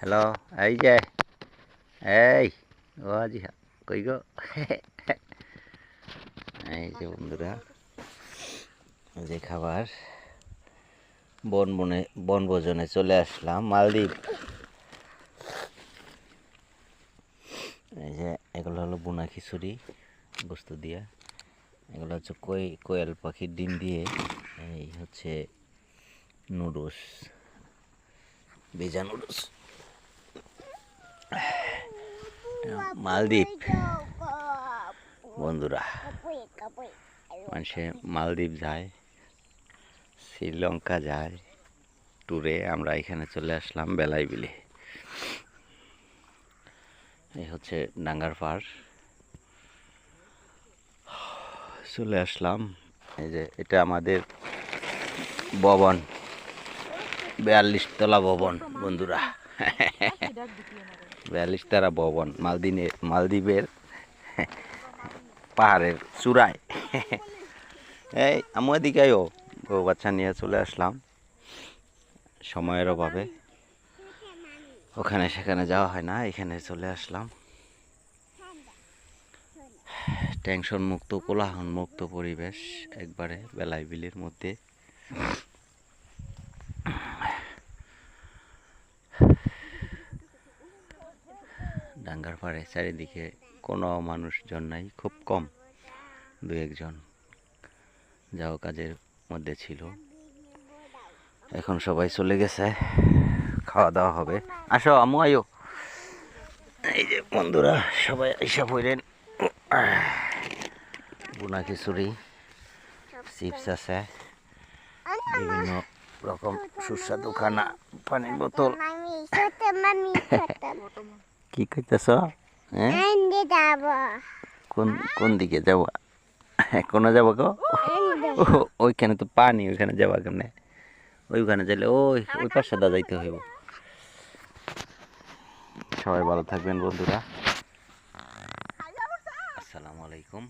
Hello এই যে এই ও আজি কই গো এই যে বন্ধুরা যে খাবার বন বনে বনভোজনে চলে আসলাম মালদ্বীপ এই যে এগুলো হলো বুনা খিচুড়ি বস্তু দিয়া এগুলো হচ্ছে কই কোয়েল পাখির ডিম দিয়ে এই হচ্ছে নুডলস ভেজা নুডলস মালদ্বীপ। বন্ধুরা মানুষে মালদ্বীপ যায় শ্রীলঙ্কা যায় ট্যুরে আমরা এখানে চলে আসলাম বেলাই বিলে এই হচ্ছে ডাঙ্গার পাড় চলে আসলাম এই যে এটা আমাদের ভবন বিয়াল্লিশ তলা ভবন বন্ধুরা। বিয়াল্লিশ তলা ভবন, মালদিনে, মালদ্বীপের পাহাড়ের চূড়ায়। এই, আমি এদিকে ও বউ বাচ্চা নিয়ে চলে আসলাম সময়ের অভাবে। ওখানে সেখানে যাওয়া হয় না, এখানে চলে আসলাম। টেনশন মুক্ত কোলাহল মুক্ত পরিবেশ একবারে বেলাই বিলের মধ্যে। ডাঙ্গার পাড়ে চারিদিকে কোনো মানুষজন নাই, খুব কম দু একজন। যাও, কাজের মধ্যে ছিল। এখন সবাই চলে গেছে, খাওয়া দাওয়া হবে। আসো আমু আয়ো এই যে বন্ধুরা, সবাই আইসা পড়লেন বুনা খিচুড়ি, চিপস আছে, বিভিন্ন রকম সুস্বাদু খানা, পানির বোতল। কি করতেছ হ্যাঁ যাব। কোন কোন দিকে যাব? কোনো যাব গো ওইখানে তো পানি ওইখানে যাবা কেমনে? ওইখানে যাইলে ওই ওই পাশে দা যাইতে হইব। সবাই ভালো থাকবেন বন্ধুরা। আসসালামু আলাইকুম।